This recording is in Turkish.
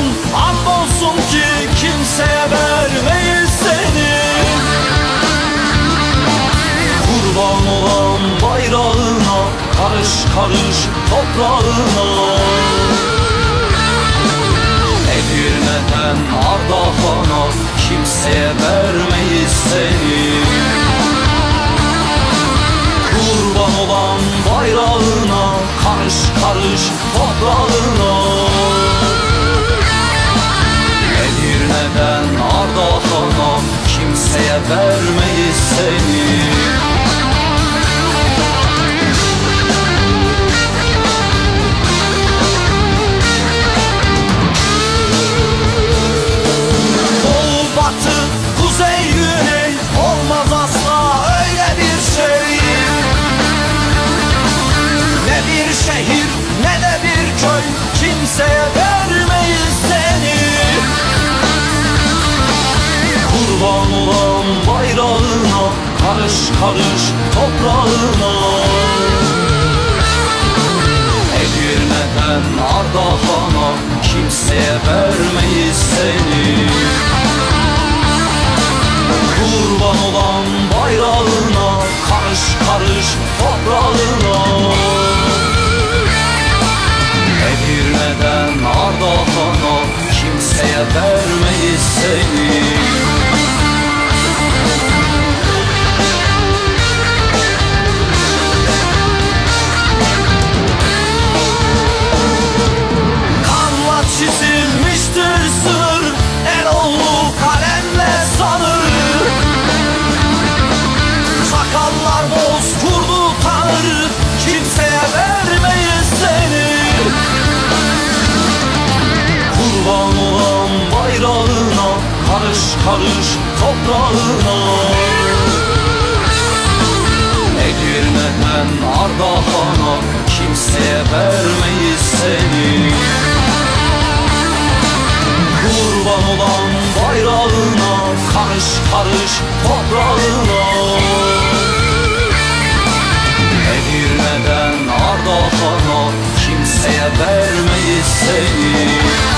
olsun Andolsun ki kimseye vermeyiz seni. Kurban olan bayrağına Karış karış toprağına. Vermeyiz seni. Doğu batı kuzey güney Olmaz asla öyle bir şey Ne bir şehir ne de bir köy Kimseye Karış karış toprağına. Edirne'den Ardahan'a Kimseye vermeyiz seni. Kurban olan bayrağına Karış karış toprağına Karış toprağına. Edirne'den Ardahan'a Kimseye vermeyiz seni. Kurban olan bayrağına Karış karış toprağına. Edirne'den Ardahan'a Kimseye vermeyiz seni